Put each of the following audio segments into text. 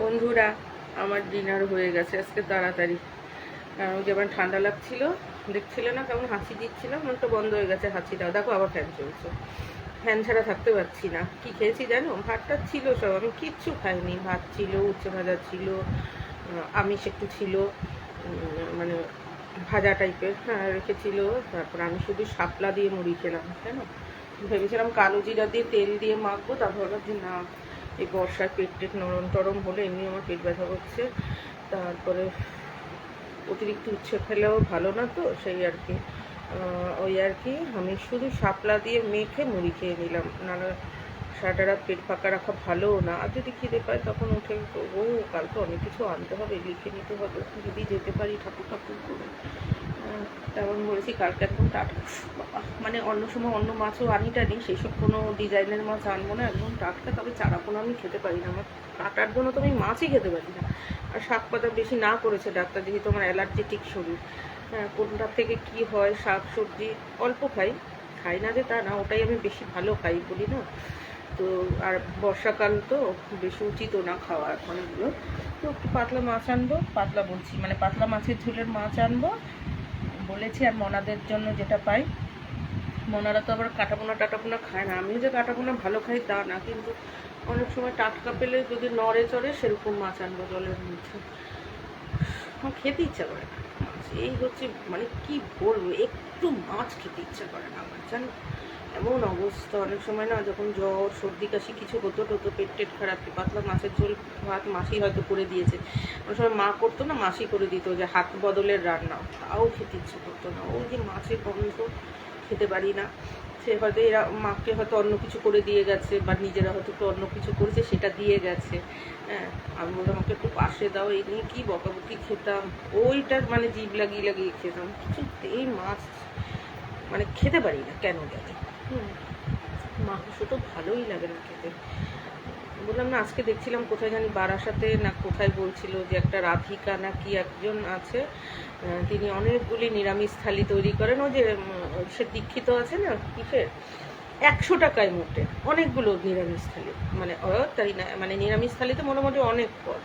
বন্ধুরা, আমার ডিনার হয়ে গেছে, আজকে তাড়াতাড়ি। কারণ যেমন ঠান্ডা লাগছিল, দেখছিলে না কেমন হাসি দিচ্ছিলাম মনটা বন্ধ হয়ে গেছে হাসিটা দেখো আবার ফ্যান চলছে। ফ্যান ছাড়া থাকতে পারছি না। কি খেয়েছি জানো? ভাতটা ছিল সব। আমি কিচ্ছু খাইনি। ভাত ছিল, উচ্ছে ভাজা ছিল আমিষ একটু ছিল মানে ভাজা টাইপের হ্যাঁ রেখেছিল। তারপর আমি শুধু শাপলা দিয়ে মুড়ি খেলাম কেন ভেবেছিলাম কালো জিরা দিয়ে তেল দিয়ে মাখবো, তারপর যে না এই বর্ষার পেট টেট নরম টরম হলে এমনি আমার পেট ব্যথা করছে তারপরে অতিরিক্ত উচ্ছে খেলেও ভালো না তো, সেই আর কি। ওই আর কি, আমি শুধু শাপলা দিয়ে মেখে মুড়ি খেয়ে নিলাম। নাহলে সারাটা রাত পেট ফাঁকা রাখা ভালোও না। আর যদি খিদে পায় তখন উঠে ও কালকে অনেক কিছু আনতে হবে, লিখে নিতে হবে। যদি যেতে পারি ঠাকুর ঠাকুর করে। তেমন বলেছি, কালকে একদম টাটকা মানে অন্য সময় অন্য মাছও আনি টানি সেসব কোনো ডিজাইনের মাছ আনব না, একদম টাটকা, তবে চারাপোনা আমি খেতে পারি না, আমার কাটার জন্য তো আমি মাছই খেতে পারি না। আর শাক পাতা বেশি না করেছে ডাক্তার, যেহেতু আমার অ্যালার্জেটিক শরীর। হ্যাঁ কোনটার থেকে কি হয়, শাক সবজি অল্প খাই খাই না যে তা না, ওটাই আমি বেশি ভালো খাই বলি না। তো, আর বর্ষাকাল তো বেশি উচিতও না খাওয়া এখন এগুলো। তো একটু পাতলা মাছ আনব, পাতলা বলছি মানে পাতলা মাছের ঝোলের মাছ আনব বলেছি আর মনাদের জন্য যেটা পাই। মনারা তো আবার কাটাপোনা টাটাপোনা খায় না। আমিও যে কাটাপোনা ভালো খাই তা না, কিন্তু অনেক সময় টাটকা পেলে যদি নড়ে চড়ে সেরকম মাছ আনব জলের মধ্যে। আমার খেতে ইচ্ছা করে না। মাছ এই হচ্ছে মানে কি বলব, একটু মাছ খেতে ইচ্ছা করে না আমার, জানো? এমন অবস্থা। অনেক সময় না যখন জ্বর, সর্দি, কাশি কিছু হতো টতো পেট টেট খারাপ পাতলা মাছের ঝোল ভাত মাসি হয়তো করে দিয়েছে। অনেক সময় মা করতো না, মাসি করে দিত যে হাত বদলের রান্না। তাও খেতে ইচ্ছে করতো না। ওই যে মাছের গন্ধ খেতে পারি না। সে হয়তো এরা মাকে হয়তো অন্য কিছু করে দিয়ে গেছে বা নিজেরা হয়তো একটু অন্য কিছু করেছে, সেটা দিয়ে গেছে। হ্যাঁ আমি বললাম, আমাকে একটু পাশে দাও, এই নিয়ে কী বকাবকি খেতাম? ওইটার মানে জিভ লাগিয়ে লাগিয়ে খেতাম। কিছুতেই মাছ মানে খেতে পারি না, কেন জানি। মাংস তো ভালোই লাগে না খেতে। বললাম, না, আজকে দেখছিলাম কোথায় জানি বারাসাতে না কোথায় বলছিল যে একটা রাধিকা না কি একজন আছে তিনি অনেকগুলি নিরামিষ থালি তৈরি করেন। ও যে সে দীক্ষিত আছে না কিসের? একশো টাকায় মোটে। অনেকগুলো নিরামিষ থালি। মানে তাই না মানে নিরামিষ থালিতে মোটামুটি অনেক পদ।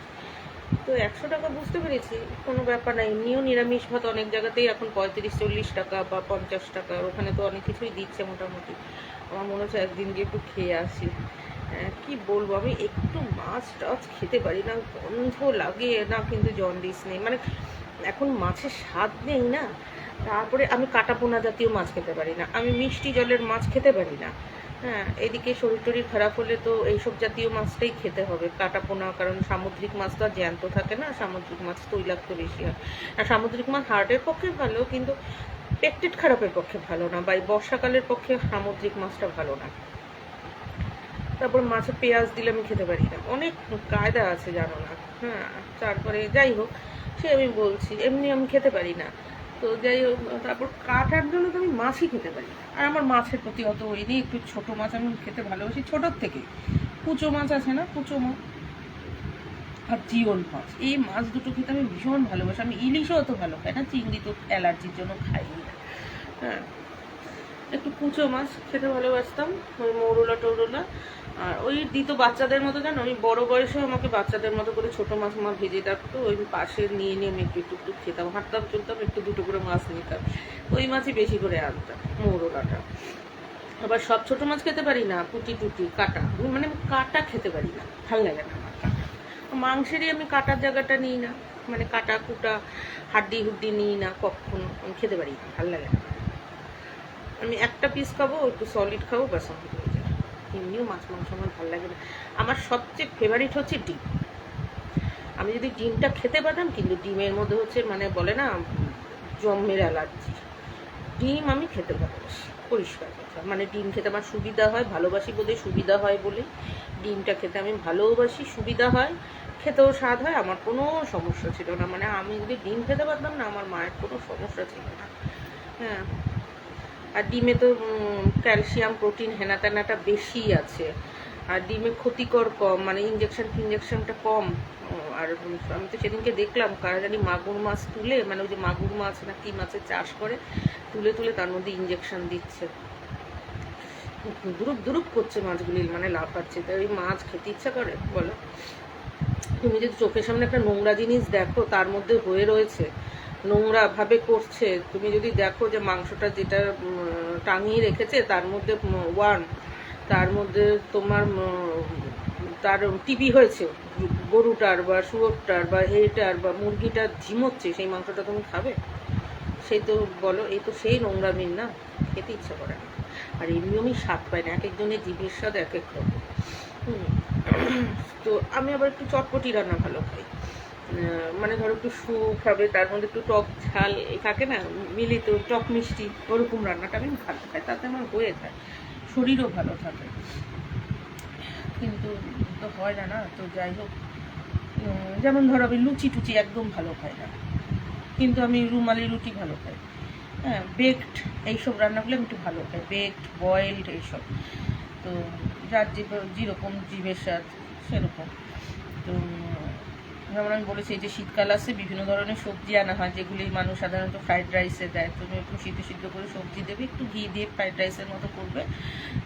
তো একশো টাকা বুঝতে পেরেছি কোনো ব্যাপার না এমনিও নিরামিষ ভাত অনেক জায়গাতেই এখন পঁয়ত্রিশ চল্লিশ টাকা বা পঞ্চাশ টাকা ওখানে তো অনেক কিছুই দিচ্ছে মোটামুটি। আমার মনে হচ্ছে একদিন গিয়ে একটু খেয়ে আসি। হ্যাঁ, কি বলব আমি একটু মাছ টাছ খেতে পারি না গন্ধ লাগে না কিন্তু জন্ডিস নেই। মানে এখন মাছের স্বাদ নেই না তারপরে আমি কাটাপোনা জাতীয় মাছ খেতে পারি না আমি মিষ্টি জলের মাছ খেতে পারি না। হ্যাঁ এদিকে শরীর টরীর খারাপ হলে তো এইসব জাতীয় মাছটাই খেতে হবে। কাটাপোনা, কারণ সামুদ্রিক মাছ তো আর জ্যান্ত থাকে না, সামুদ্রিক মাছ তৈলাক্ত বেশি হয়। আর সামুদ্রিক মাছ হার্টের পক্ষে ভালো, কিন্তু পেটটেট খারাপের পক্ষে ভালো না, বা এই বর্ষাকালের পক্ষে সামুদ্রিক মাছটা ভালো না। তারপর মাছে পেঁয়াজ দিলে আমি খেতে পারি না। অনেক কায়দা আছে জানো না। হ্যাঁ তারপরে যাই হোক, সে আমি বলছি, এমনি আমি খেতে পারি না। তো যাই হোক, তারপর কাটার জন্য তো আমি মাছই খেতে পারি। আর আমার মাছের প্রতি অত ওই নেই, একটু ছোটো মাছ আমি খেতে ভালোবাসি, ছোটোর থেকে। কুচো মাছ আছে না? কুচো মাছ আর জিওল মাছ। এই মাছ দুটো খেতে আমি ভীষণ ভালোবাসি। আমি ইলিশও অত ভালো খাই না, চিংড়ি তো অ্যালার্জির জন্য খাই না হ্যাঁ একটু কুচো মাছ খেতে ভালোবাসতাম, ওই মৌরলা টৌরলা। আর ওই দিত বাচ্চাদের মতো, জানো? ওই বড় বয়সেও আমাকে বাচ্চাদের মতো করে ছোটো মাছ মা ভেজে রাখতো ওই পাশে নিয়ে নিয়ে আমি একটু একটু একটু খেতাম। হাঁটতাম, চলতাম, একটু দুটো করে মাছ নিতাম। ওই মাছই বেশি করে আনতাম, মৌরলাটা। আবার সব ছোটো মাছ খেতে পারি না পুটি টুটি, কাটা। আমি মানে কাটা খেতে পারি না, ভালো লাগে না আমার কাটা। মাংসেরই আমি কাটার জায়গাটা নিই না মানে কাটা, কুটা, হাড্ডি, হুড্ডি নিই না, কখনো। আমি খেতে পারি না, ভালো লাগে না। আমি একটা পিস খাব, একটু সলিড খাব, ব্যাস আমার এমনিও মাছ, মাংস আমার ভালো লাগে না। আমার সবচেয়ে ফেভারিট হচ্ছে ডিম। আমি যদি ডিমটা খেতে পারতাম, কিন্তু ডিমের মধ্যে হচ্ছে মানে বলে না জম্মের অ্যালার্জি ডিম আমি খেতে ভালোবাসি, পরিষ্কার কথা। মানে ডিম খেতে আমার সুবিধা হয়, ভালোবাসি বলে সুবিধা হয় বলে। ডিমটা খেতে আমি ভালোবাসি, সুবিধা হয়, খেতেও স্বাদ হয়, আমার কোনো সমস্যা ছিল না। মানে আমি যদি ডিম খেতে পারতাম না, আমার মায়ের কোনো সমস্যা ছিল না। হ্যাঁ। ডিমে তো ক্যালসিয়াম, প্রোটিন হেনা তেনাটা বেশি আছে। আর ডিমে ক্ষতিকর কম মানে ইঞ্জেকশন ফিঞ্জেকশনটা কম। আর আমি তো সেদিনকে দেখলাম, কারা জানি মাগুর মাছ তুলে মানে ওই যে মাগুর মাছ না কি মাছের চাষ করে, তুলে তুলে তার মধ্যে ইঞ্জেকশন দিচ্ছে। দুরুপ দুরুপ করছে মাছগুলি মানে লাফাচ্ছে। তাই ওই মাছ খেতে ইচ্ছা করে, বলো। তুমি যদি চোখের সামনে একটা নোংরা জিনিস দেখো, তার মধ্যে হয়ে রয়েছে নোংরা ভাবে করছে। তুমি যদি দেখো যে মাংসটা যেটা টাঙিয়ে রেখেছে, তার মধ্যে ওয়ান তার মধ্যে তোমার তার টিবি হয়েছে। গরুটার বা শুয়োরটার বা এটার বা মুরগিটার ঝিমোচ্ছে সেই মাংসটা তুমি খাবে? সেই তো বলো, এই তো সেই নোংরামির না, খেতে ইচ্ছা করে না। আর এমনি আমি স্বাদ পাই না এক একজনের জিভের স্বাদ এক এক রকম। তো আমি আবার একটু চটপটি রান্না ভালো খাই। মানে ধরো একটু স্যুপ হবে, তার মধ্যে একটু টক ঝাল থাকে না, মিলিত, টক মিষ্টি, ওরকম রান্নাটা আমি ভালো খাই, তাতে আমার হয়ে যায়, শরীরও ভালো থাকে। কিন্তু তো হয় না না, তো যাই হোক যেমন ধরো আমি লুচি টুচি একদম ভালো খাই না, কিন্তু আমি রুমালি রুটি ভালো খাই। হ্যাঁ বেকড এইসব রান্নাগুলো আমি একটু ভালো খাই বেকড বয়েলড এইসব। তো যার যে যেরকম জীবের স্বাদ, সেরকম। তো যেমন আমি বলেছি এই যে শীতকাল আসছে বিভিন্ন ধরনের সবজি আনা হয় যেগুলি মানুষ সাধারণত ফ্রাইড রাইসে দেয়। তুমি একটু সিদ্ধ সিদ্ধ করে সবজি দেবে একটু ঘি দিয়ে ফ্রাইড রাইসের মতো করবে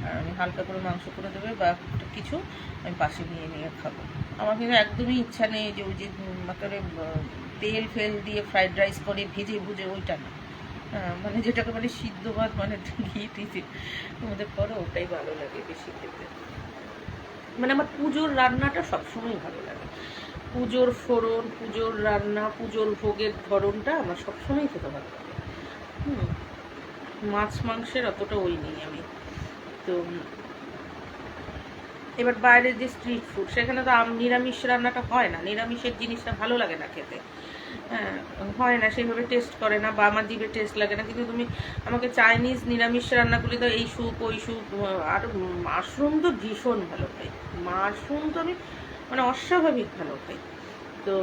আর আমি হালকা করে মাংস করে দেবে বা কিছু আমি পাশে নিয়ে নিয়ে খাব। আমার কিন্তু একদমই ইচ্ছা নেই যে ওই যে আহ, তেল ফেল দিয়ে ফ্রাইড রাইস করে ভেজে ভুজে ওইটা না। মানে যেটাকে মানে সিদ্ধ ভাত মানে ঘি টিতে আমাদের পরে ওটাই ভালো লাগে বেশি খেতে। মানে আমার পুজোর রান্নাটা সবসময় ভালো লাগে। পুজোর ফোড়ন, পুজোর রান্না, পুজোর ভোগের ধরনটা আমার সবসময় খেতে ভালো লাগে। হুম, মাছ মাংসের অতটা ওই নেই আমি। তো, এবার বাইরের যে স্ট্রিট ফুড সেখানে তো নিরামিষ রান্নাটা হয় না। নিরামিষের জিনিসটা ভালো লাগে না খেতে। হ্যাঁ হয় না, সেইভাবে টেস্ট করে না বা আমার জিভে টেস্ট লাগে না। কিন্তু তুমি আমাকে চাইনিজ নিরামিষ রান্নাগুলি তো এই স্যুপ ওই স্যুপ আর মাশরুম তো ভীষণ ভালো খাই মাশরুম তো আমি মানে অস্বাভাবিক ভালো খাই তো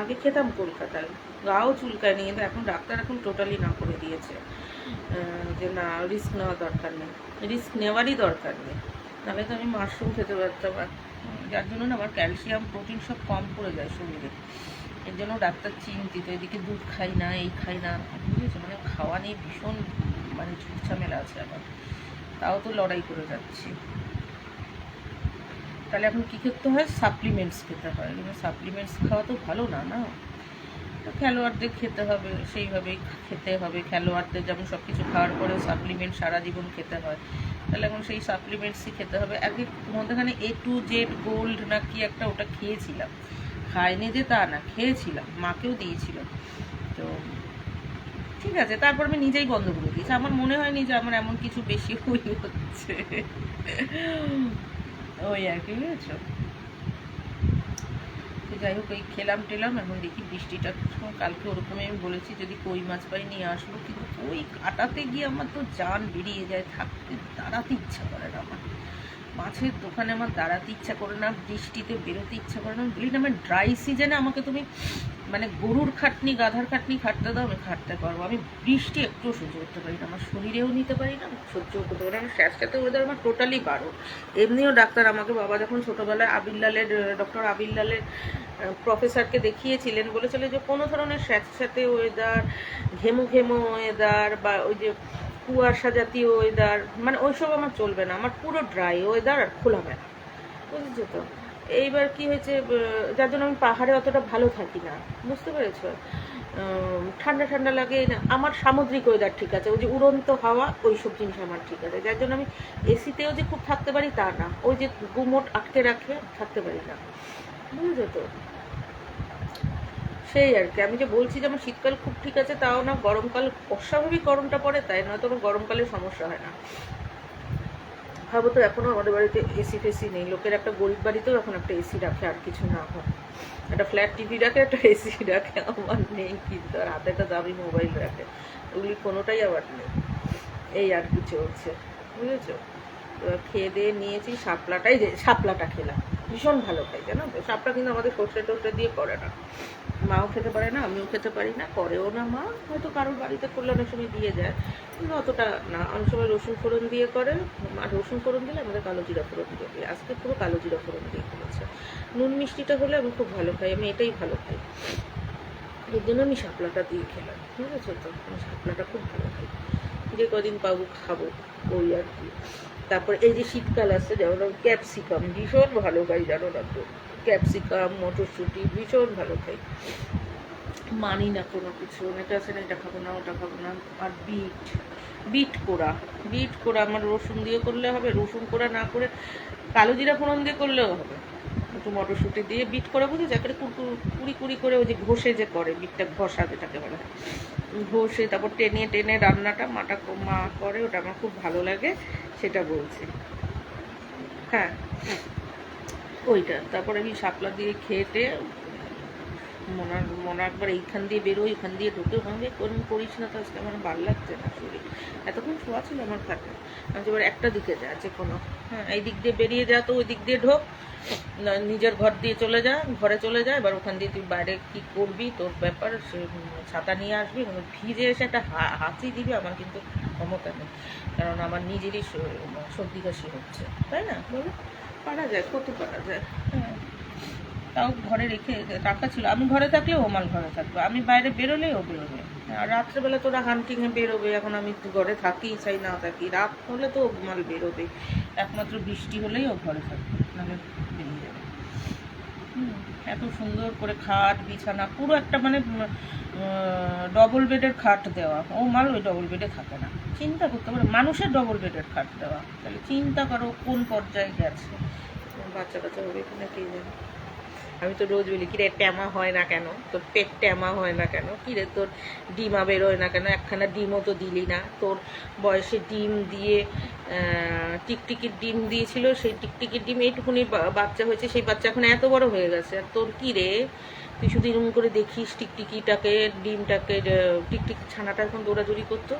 আগে খেতাম কলকাতায়। গাও চুলকায় নিয়ে কিন্তু এখন ডাক্তার এখন টোটালি না করে দিয়েছে। যে না রিস্ক নেওয়া দরকার নেই। রিস্ক নেওয়ারই দরকার নেই। নাহলে তো আমি মাশরুম খেতে পারতাম। যার জন্য না আমার ক্যালসিয়াম প্রোটিন সব কম পড়ে যায় শরীরে। এর জন্য ডাক্তার চিন্তিত, এদিকে দুধ খাই না, এই খাই না। বুঝেছ? মানে খাওয়া নিয়ে ভীষণ মানে ঝামেলা আছে আমার। তাও তো লড়াই করে যাচ্ছি। তাহলে এখন কী করতে হয়? সাপ্লিমেন্টস খেতে হয়। কিন্তু সাপ্লিমেন্টস খাওয়া তো ভালো না না? তো খেলোয়াড়দের খেতে হবে, সেইভাবেই খেতে হবে। খেলোয়াড়দের যেমন সব কিছু খাওয়ার পরে সাপ্লিমেন্ট সারা জীবন খেতে হয়। তাহলে এখন সেই সাপ্লিমেন্টসই খেতে হবে। আগে মধ্যখানে এ টু জেড গোল্ড না কি একটা ওটা খেয়েছিলাম। খাইনি যে তা না, খেয়েছিলাম। মাকেও দিয়েছিল। তো ঠিক আছে, তারপর আমি নিজেই বন্ধ করে দিয়েছি। আমার মনে হয়নি যে আমার এমন কিছু বেশি হই হচ্ছে ওই আর কি বুঝেছ যাই হোক, এই খেলাম টেলাম এখন দেখি বৃষ্টিটা কালকে ওরকমই আমি বলেছি যদি কই মাছ পাই নিয়ে আসব, কিন্তু কই কাটাতে গিয়ে আমার তো জান বেরিয়ে যায়, থাকতে দাঁড়াতে ইচ্ছা করে না আমার। মাছের দোকানে আমার দাঁড়াতে ইচ্ছা করে না, বৃষ্টিতে বেরোতে ইচ্ছা করে না। বলি, না, আমার ড্রাই সিজনে আমাকে তুমি মানে গরুর খাটনি, গাধার খাটনি খাটতে দাও, আমি খাটতে পারব। আমি বৃষ্টি একটুও সহ্য করতে পারি না, আমার শরীরেও নিতে পারি না সহ্য করতে পারি না, আমার স্যাঁতস্যাঁতে ওয়েদার আমার টোটালি বারো। এমনিও ডাক্তার আমাকে বাবা যখন ছোটোবেলায় আবিল্লালের ডক্টর আবিল্লালের প্রফেসরকে দেখিয়েছিলেন, বলেছিল যে কোনো ধরনের স্যাঁতস্যাঁতে ওয়েদার ঘেমো ঘেমো ওয়েদার বা ওই যে কুয়াশা জাতীয় ওয়েদার মানে ওইসব আমার চলবে না, আমার পুরো ড্রাই ওয়েদার আর খোলা খোলামেলা বুঝেছ তো? এইবার কি হয়েছে যার জন্য আমি পাহাড়ে অতটা ভালো থাকি না। বুঝতে পেরেছ? ঠান্ডা ঠান্ডা লাগে না। আমার সামুদ্রিক ওয়েদার ঠিক আছে। ওই যে উড়ন্ত হাওয়া ওই সব জিনিস আমার ঠিক আছে। যার জন্য আমি এসিতেও যে খুব থাকতে পারি, তা না। ওই যে গুমোট আটকে রাখে, থাকতে পারি না। বুঝেছ তো? সেই আর কি। আমি যে বলছি যে আমার শীতকাল খুব ঠিক আছে, তাও না। গরমকাল অস্বাভাবিক গরমটা পড়ে, তাই নয়তো আমার গরমকালে সমস্যা হয় না। ভাবো তো, এখনও আমাদের বাড়িতে এসি ফেসি নেই। লোকের একটা গরিব বাড়িতেও এখন একটা এসি রাখে, আর কিছু না হয়। একটা ফ্ল্যাট টিভি রাখে, একটা এসি রাখে, আমার নেই কিন্তু আর হাতে একটা দামি মোবাইল রাখে। ওগুলি কোনোটাই আবার নেই। এই আর কি চলছে, বুঝেছ? খেয়ে দিয়ে নিয়েছি, শাপলাটাই যে- শাপলাটা খেলাম। ভীষণ ভালো খাই, জানো? শাপলা কিন্তু আমাদের সর্ষে টর্ষে দিয়ে করে না। মাও খেতে পারে না, আমিও খেতে পারি না, করেও না মা। হয়তো কারোর বাড়িতে করলে অনেক সময় দিয়ে যায়, কিন্তু অতটা না। অনেক সময় রসুন ফোড়ন দিয়ে করে, আর রসুন ফোড়ন দিলে আমাদের কালো জিরা ফোড়ন দিয়ে দিই। আজকে পুরো কালো জিরা ফোড়ন দিয়ে করেছে নুন মিষ্টিটা হলে আমি খুব ভালো খাই, আমি এটাই ভালো খাই। এর জন্য আমি শাপলাটা দিয়ে খেলাম, ঠিক আছে তো? আমি শাপলাটা খুব ভালো খাই। যে কদিন পাবো খাব, ওই আর কি। তারপর এই যে শীতকাল আসছে, যেমন ক্যাপসিকাম ভীষণ ভালো খাই, জানো না তো? ক্যাপসিকাম, মটরশুঁটি, ভীষণ ভালো খাই। মানি না কোনো কিছু অনেকে আছে না, এটা খাব না, ওটা খাব না। আর বিট বিট কোড়া। বিট পোড়া আমার রসুন দিয়ে করলে হবে, রসুন পোড়া না করে কালো জিরা ফোড়ন দিয়ে করলেও হবে। একটু মটরশুঁটি দিয়ে বিট করে বুঝে যাকে কুড়ি কুড়ি কুড়ি করে ওই যে ঘষে যে করে, বিটটা ঘষা যেটাকে বলে। ঘষে তারপর টেনে টেনে রান্নাটা মাটা মা করে, ওটা আমার খুব ভালো লাগে, সেটা বলছি। হ্যাঁ। ওইটা। তারপরে আমি শাপলা দিয়ে খেতে মনার মনে একবার এইখান দিয়ে বেরোয় এখান দিয়ে ঢুকে ওখান কোন করিস না তো আজকে আমার ভালো লাগছে না শরীর। এতক্ষণ শোয়া ছিল আমার খাতে আমি এবার একটা দিকে যা, যে কোনো। হ্যাঁ এই দিক দিয়ে বেরিয়ে যা তো ওই দিক দিয়ে ঢোক। নিজের ঘর দিয়ে চলে যা, ঘরে চলে যা, এবার ওখান দিয়ে তুই বাইরে কি করবি, তোর ব্যাপার, সে ছাতা নিয়ে আসবি এবং ভিজে এসে একটা হা- হাঁচি দিবি, আমার কিন্তু ক্ষমতা নেই। কারণ আমার নিজেরই সর্দি কাশি হচ্ছে। তাই না, বলো? পারা যায় কত পারা যায়। হ্যাঁ। তাও ঘরে রেখে রাখা ছিল। আমি ঘরে থাকলে ও মাল ঘরে থাকবে। আমি বাইরে বেরোলে ও বেরোবে। আর রাত্রেবেলা তোরা হান্টিংয়ে বেরোবে। এখন আমি ঘরে থাকি চাই না থাকি। রাত হলে তো ও মাল বেরোবে একমাত্র বৃষ্টি হলেই ও ঘরে থাকবে। হুম, এত সুন্দর করে খাট, বিছানা, পুরো একটা মানে ডবল বেডের খাট দেওয়া। ও মাল ওই ডবল বেডে থাকে না। চিন্তা করতে পারে, মানুষের ডবল বেডের খাট দেওয়া। তাহলে চিন্তা করো, কোন পর্যায়ে গেছে? বাচ্চা কাচ্চা হবে কিনা কে জানে? আমি তো রোজ বলি, কিরে, ট্যামা হয় না কেন? তোর পেট ট্যামা হয় না কেন? কিরে, তোর ডিমা বেরোয় না কেন? একখানা ডিমও তো দিলি না। তোর বয়সে ডিম দিয়ে টিকটিকির ডিম দিয়েছিল, সেই টিকটিকির ডিম এইটুকুনি বাচ্চা হয়েছে, সেই বাচ্চা এখন এত বড় হয়ে গেছে। আর তোর কি এরকম করে দেখিস টিকটিকিটাকে ডিমটাকে টিকটিকি ছানাটা এখন দৌড়াদৌড়ি করতো।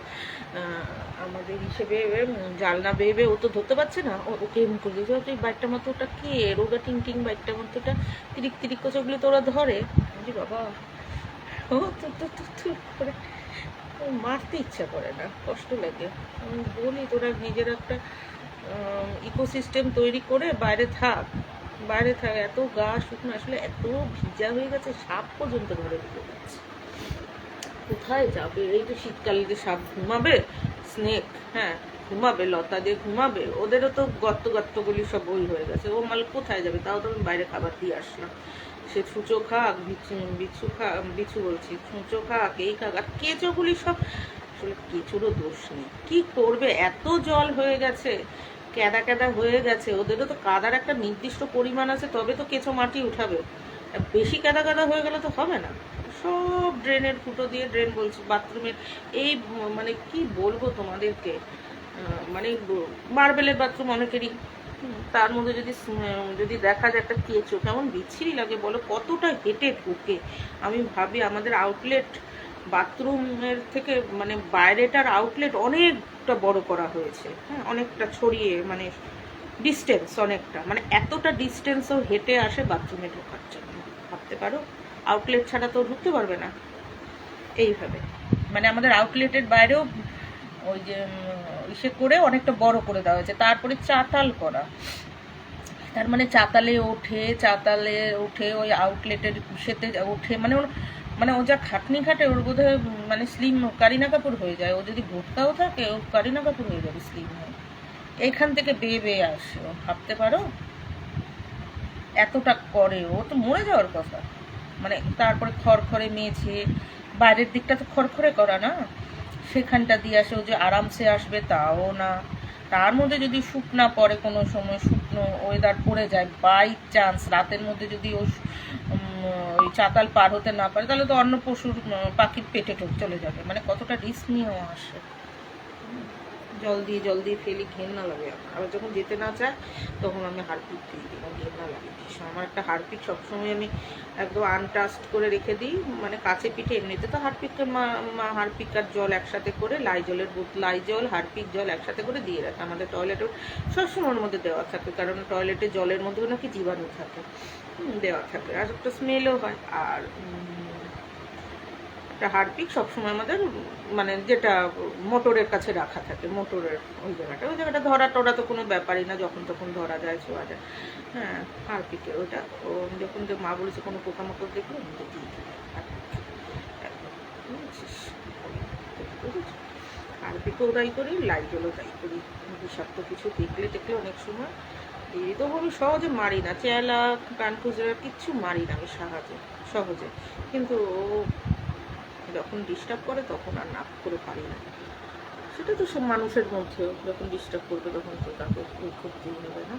আমাদের হিসেবে জালনা বেবে ও তো ধরতে পারছে না। ওকে এরকম করে দিয়েছে তুই বাইকটার মতো ওটা কে? রোগা টিং টিং বাইকটার মতো ওটা তিরিক তিরিক কচগুলো তো ওরা ধরে। বলি, বাবা ও তো তো তো করে মারতে ইচ্ছা করে না কষ্ট লাগে। আমি বলি তোরা নিজের একটা ইকোসিস্টেম তৈরি করে বাইরে থাক। বাইরে থাক, এত গা শুকনো, আসলে এত ভিজা হয়ে গেছে, সাপ পর্যন্ত ঘরে ঢুকে যাচ্ছে কোথায় যাবে? এই তো শীতকালে যে সাপ ঘুমাবে স্নেক হ্যাঁ ঘুমাবে, লতা দিয়ে ঘুমাবে, ওদেরও তো গর্ত গর্তগুলি সব ওই হয়ে গেছে। ও মাল কোথায় যাবে? তাও তো আমি বাইরে খাবার দিয়ে আসলাম। সে ছুঁচো খাক, বিছু বিছু খা বিছু বলছি, ছুঁচো খাক, এই খাক, আর কেঁচোগুলি সব, আসলে কেঁচোরও দোষ নেই। কী করবে? এত জল হয়ে গেছে। ক্যাদা ক্যাদা হয়ে গেছে। ওদেরও তো কাদার একটা নির্দিষ্ট পরিমাণ আছে, তবে তো কেঁচো মাটি উঠাবে। বেশি কাদা কাদা হয়ে গেলে তো হবে না। সব ড্রেনের ফুটো দিয়ে ড্রেন বলছি, বাথরুমের এই মানে কি বলব তোমাদেরকে? মানে মার্বেলের বাথরুম অনেকেরই। তার মধ্যে যদি যদি দেখা যায় একটা কেঁচো, কেমন বিচ্ছিরি লাগে বলো, কতটা হেঁটে ঢোকে। আমি ভাবি আমাদের আউটলেট বাথরুমের থেকে মানে বাইরেটার আউটলেট অনেকটা বড় করা হয়েছে। হ্যাঁ অনেকটা ছড়িয়ে মানে ডিস্টেন্স অনেকটা। মানে এতটা ডিস্টেন্সও হেঁটে আসে বাথরুমে ঢোকার জন্য। ভাবতে পারো আউটলেট ছাড়া তো ঢুকতে পারবে না। এইভাবে। মানে আমাদের আউটলেটের বাইরেও ওই যে ইসে করে অনেকটা বড় করে দেওয়া হয়েছে। তারপরে চাতাল করা। তার মানে চাতালে ওঠে, চাতালে উঠে ওই আউটলেটের ইসেতে ওঠে মানে মানে ও যা খাটনি খাটে, ওর বোধ হয় মানে স্লিম কারিনা কাপুর হয়ে যায়। ও যদি ভোটকাও থাকে, ও কারিনা কাপুর হয়ে যাবে স্লিম হয়ে। এইখান থেকে বেয়ে বেয়ে আসে। ও ভাবতে পারো? এতটা করে। ও তো মরে যাওয়ার কথা। মানে তারপরে খড়খড়ে মেঝে, বাইরের দিকটা তো খড়খড়ে করা না। সেখানটা দিয়ে আসে, ও যে আরামসে আসবে তাও না। তার মধ্যে যদি শুকনা পড়ে কোনো সময়, শুকনো ওয়েদার পড়ে যায় বাই চান্স রাতের মধ্যে যদি ও ওই চাতাল পার হতে না পারে, তাহলে তো অন্য পশুর পাখির পেটে চলে যাবে। মানে কতটা রিস্ক নিয়েও আসে। জল দিয়ে জল দিয়ে ফেলি ঘেন্না লাগে। আবার যখন যেতে না চায়, তখন আমি হারপিক দিয়ে দিই আমার ঘেন্না লাগে। ভীষণ। আমার একটা হারপিক সবসময় আমি একদম আনটাস্ট করে রেখে দিই মানে কাছে পিঠে এমনিতে তো হারপিকটা মা হারপিক আর জল একসাথে করে, লাই লাইজলের বোত লাইজল হারপিক জল একসাথে করে দিয়ে রাখে। আমাদের টয়লেটেও সবসময়ের মধ্যে দেওয়া থাকে, কারণ টয়লেটে জলের মধ্যেও নাকি জীবাণু থাকে। দেওয়া থাকে। আর একটা স্মেলও হয়। আর একটা হারপিক সবসময় আমাদের মানে যেটা মোটরের কাছে রাখা থাকে, মোটরের ওই জায়গাটা। ওই জায়গাটা ধরা টরা তো কোনো ব্যাপারই না, যখন তখন ধরা যায়, ছোঁয়া যায়। হ্যাঁ হারপিকের ওটা। ও যখন যে মা বলেছে কোনো পোকামাকড় দেখলে, আমি তো দিয়ে দিই হারপিক। হারপিকেও তাই করি লাইজলও তাই করি। বিষাক্ত কিছু দেখলে দেখলে অনেক সময় দিদি তবু আমি সহজে মারি না। চেলা কানফুজরা কিচ্ছু মারি না আমি সাহায্যে, সহজে। কিন্তু ও যখন ডিস্টার্ব করে তখন আর নাক করে পারি না। সেটা তো সব মানুষের মধ্যেও, যখন ডিস্টার্ব করবে তখন তো তাকে করতেই হবে না।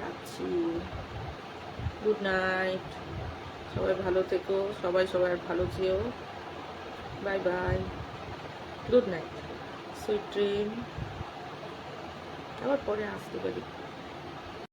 রাখছি। গুড নাইট সবাই ভালো থেকো। সবাই সবাই ভালো যেও। Bye bye good night sweet dream আবার পরে আসতে পারি।